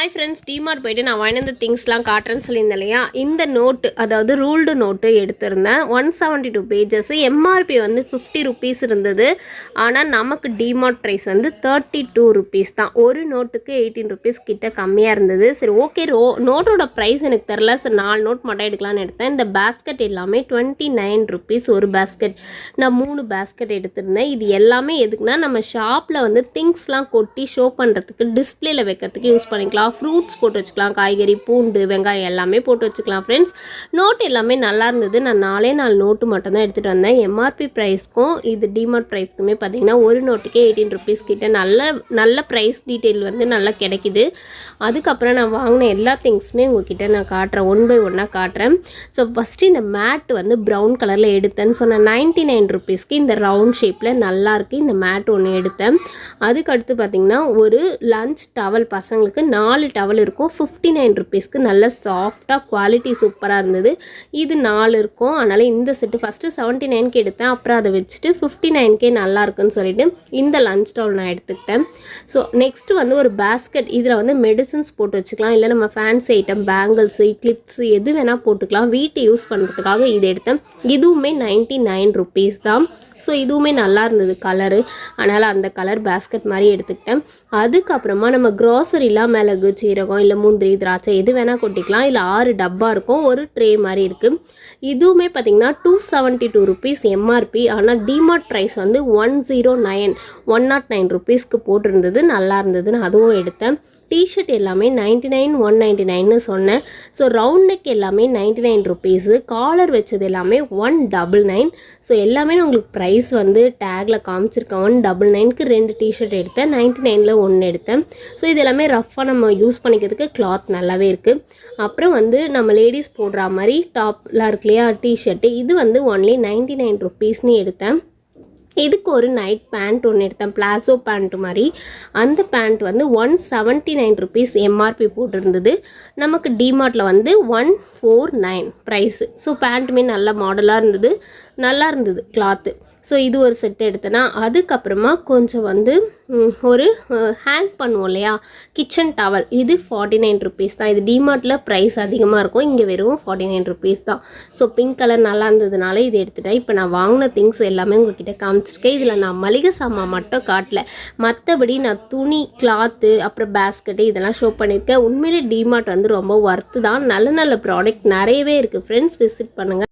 Hi friends DMart போயிட்டு நான் வாங்கின திங்ஸ்லாம் காட்டுறேன்னு சொல்லியிருந்தேன் இல்லையா இந்த நோட்டு அதாவது ரூல்டு நோட்டு எடுத்திருந்தேன். One seventy two pages MRP வந்து ஃபிஃப்டி ருபீஸ் இருந்தது. ஆனால் நமக்கு டிமார்ட் ப்ரைஸ் வந்து தேர்ட்டி டூ ருபீஸ் தான். ஒரு நோட்டுக்கு எயிட்டீன் ருபீஸ் கிட்ட கம்மியாக இருந்தது. சரி ஓகே ரோ நோட்டோட ப்ரைஸ் எனக்கு தெரில சரி நாலு நோட் மட்டும் எடுக்கலாம்னு எடுத்தேன். இந்த பேஸ்கெட் எல்லாமே டுவெண்ட்டி நைன் ருபீஸ் ஒரு பேஸ்கெட் நான் மூணு பேஸ்கெட் எடுத்திருந்தேன். இது எல்லாமே எதுக்குன்னா நம்ம ஷாப்பில் வந்து திங்ஸ்லாம் கொட்டி ஷோ பண்ணுறதுக்கு டிஸ்பிளேல வைக்கிறதுக்கு யூஸ் பண்ணிக்கலாம். ஃப்ரூட்ஸ் போட்டு வச்சுக்கலாம். காய்கறி பூண்டு வெங்காயம் எல்லாமே போட்டு வச்சுக்கலாம் ஃப்ரெண்ட்ஸ் நோட் எல்லாமே நல்லா இருந்தது. நான் நாலே நாலு நோட்டு மட்டும் தான் எடுத்துகிட்டு வந்தேன் எம்ஆர்பி ப்ரைஸ்க்கும் இது டிமார்ட் ப்ரைஸ்க்குமே பார்த்தீங்கன்னா ஒரு நோட்டுக்கே எயிட்டீன் ருபீஸ் கிட்டே நல்ல நல்ல ப்ரைஸ் டீட்டெயில் வந்து நல்லா கிடைக்குது. அதுக்கப்புறம் நான் வாங்கின எல்லா திங்ஸுமே உங்ககிட்ட நான் காட்டுறேன். ஒன் பை ஒன்னாக காட்டுறேன். ஸோ ஃபஸ்ட்டு இந்த மேட் வந்து ப்ரௌன் கலரில் எடுத்தேன்னு சொன்னேன். நைன்ட்டி நைன் ருபீஸ்க்கு இந்த ரவுண்ட் ஷேப்பில் நல்லா இருக்குது இந்த மேட் ஒன்று எடுத்தேன். அதுக்கடுத்து பார்த்தீங்கன்னா ஒரு லஞ்ச் டவல் பசங்களுக்கு நாலு டவல் இருக்கும். ஃபிஃப்டி நைன் ருபீஸ்க்கு நல்ல சாஃப்டாக குவாலிட்டி சூப்பராக இருந்தது. இது நாலு இருக்கும். அதனால் இந்த செட்டு ஃபஸ்ட்டு செவன்ட்டி நைன்க்கு எடுத்தேன். அப்புறம் அதை வச்சுட்டு ஃபிஃப்டி நைன்கே நல்லா இருக்குன்னு சொல்லிட்டு இந்த லஞ்ச் டவல் நான் எடுத்துக்கிட்டேன். ஸோ நெக்ஸ்ட்டு வந்து ஒரு பேஸ்கெட் இதில் வந்து மெடிசன்ஸ் போட்டு வச்சுக்கலாம். இல்லை நம்ம ஃபேன்சி ஐட்டம் பேங்கிள்ஸு கிளிப்ஸு எது வேணால் போட்டுக்கலாம். வீட்டு யூஸ் பண்ணுறதுக்காக இது எடுத்தேன். இதுவுமே நைன்ட்டி நைன் ருபீஸ் தான். ஸோ இதுவுமே நல்லா இருந்தது கலரு அதனால் அந்த கலர் பேஸ்கெட் மாதிரி எடுத்துக்கிட்டேன். அதுக்கப்புறமா நம்ம க்ராசரிலாம் மிளகு சீரகம் இல்லை முந்திரி திராட்சை எது வேணால் கொட்டிக்கலாம். இல்லை ஆறு டப்பா இருக்கும். ஒரு ட்ரே மாதிரி இருக்குது இதுவுமே பார்த்திங்கன்னா two seventy two rupees MRP ஆனால் டிமார்ட் ப்ரைஸ் வந்து one zero nine one not nine ருபீஸ்க்கு போட்டிருந்தது. நல்லா இருந்ததுன்னு அதுவும் எடுத்தேன். டிஷர்ட் எல்லாமே நைன்ட்டி நைன் ஒன் நைன்ட்டி நைன்னு சொன்னேன். ஸோ ரவுண்ட் நெக் எல்லாமே நைன்ட்டி நைன் ருபீஸு காலர் வச்சது எல்லாமே ஒன் டபுள் நைன் ஸோ எல்லாமே நான் உங்களுக்கு ப்ரைஸ் வந்து டேக்கில் காமிச்சிருக்கேன். ஒன் டபுள் நைனுக்கு ரெண்டு டிஷர்ட் எடுத்தேன். நைன்ட்டி நைனில் ஒன்று எடுத்தேன். ஸோ இது எல்லாமே ரஃப்பாக நம்ம யூஸ் பண்ணிக்கிறதுக்கு கிளாத் நல்லாவே இருக்குது அப்புறம் வந்து நம்ம லேடிஸ் போடுற மாதிரி டாப்லாம் இருக்கு இல்லையா டிஷர்ட்டு இது வந்து ஒன்லி நைன்ட்டி நைன் ருபீஸ்னு எடுத்தேன். இதுக்கு ஒரு நைட் பேண்ட் ஒன்று எடுத்தேன் பிளாசோ பேண்ட் மாதிரி. அந்த பேண்ட் வந்து one seventy nine rupees MRP போட்டிருந்தது. நமக்கு டிமார்ட்டில் வந்து one four nine price so பேண்ட்டுமே நல்ல மாடலாக இருந்தது. நல்லா இருந்தது கிளாத்து ஸோ இது ஒரு செட் எடுத்தேன்னா அதுக்கப்புறமா கொஞ்சம் வந்து ஒரு ஹேங் பண்ணுவோம் இல்லையா? கிச்சன் டவல் இது ஃபார்ட்டி நைன் ருபீஸ் தான். இது டிமார்ட்டில் ப்ரைஸ் அதிகமாக இருக்கும். இங்கே வெறும் ஃபார்ட்டி நைன் ருபீஸ் தான். ஸோ பிங்க் கலர் நல்லா இருந்ததுனால இது எடுத்துட்டேன். இப்போ நான் வாங்கின திங்ஸ் எல்லாமே உங்ககிட்ட காமிச்சிருக்கேன். இதில் நான் மளிகை சாமான் மட்டும் காட்டல. மற்றபடி நான் துணி கிளாத்து அப்புறம் பேஸ்கெட்டு இதெல்லாம் ஷோ பண்ணியிருக்கேன். உண்மையிலே டிமார்ட் வந்து ரொம்ப ஒர்த்து தான். நல்ல நல்ல ப்ராடக்ட் நிறையவே இருக்குது ஃப்ரெண்ட்ஸ் விசிட் பண்ணுங்கள்